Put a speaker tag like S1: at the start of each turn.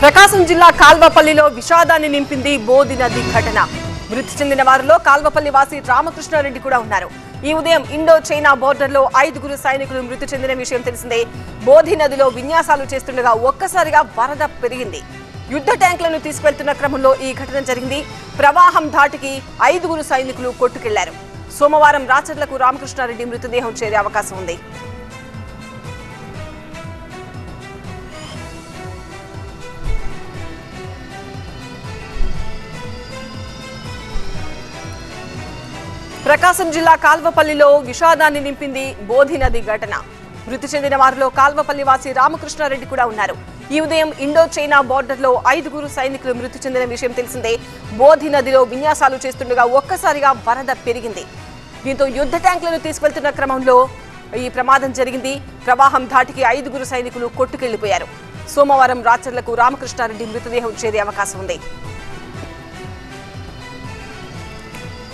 S1: ప్రకాశం జిల్లా కాల్వపల్లిలో విషాదాన్ని నింపింది బోధి నది ఘటన. మృతి చెందిన వారిలో కాల్వపల్లి వాసి రామకృష్ణారెడ్డి కూడా ఉన్నారు. ఈ ఉదయం ఇండో చైనా బోర్డర్లో ఐదుగురు సైనికులు మృతి చెందిన విషయం తెలిసిందే. బోధి నదిలో విన్యాసాలు చేస్తుండగా ఒక్కసారిగా వరద పెరిగింది. యుద్ధ ట్యాంకులను తీసుకెళ్తున్న క్రమంలో ఈ ఘటన జరిగింది. ప్రవాహం ధాటికి ఐదుగురు సైనికులు కొట్టుకెళ్ళారు. సోమవారం రాచర్లకు రామకృష్ణారెడ్డి మృతదేహం చేరే అవకాశం ఉంది. ప్రకాశం జిల్లా కాల్వపల్లిలో విషాదాన్ని నింపింది బోధి నది ఘటన. మృతి చెందిన వారిలో కాల్వపల్లి వాసి రామకృష్ణారెడ్డి కూడా ఉన్నారు. ఈ ఉదయం ఇండో చైనా బోర్డర్లో ఐదుగురు సైనికులు మృతి చెందిన విషయం తెలిసిందే. బోధి నదిలో విన్యాసాలు చేస్తుండగా ఒక్కసారిగా వరద పెరిగింది. దీంతో యుద్ధ ట్యాంకులను తీసుకెళ్తున్న క్రమంలో ఈ ప్రమాదం జరిగింది. ప్రవాహం ధాటికి ఐదుగురు సైనికులు కొట్టుకెళ్ళిపోయారు. సోమవారం రాత్రులకు రామకృష్ణారెడ్డి మృతదేహం చేరే అవకాశం ఉంది.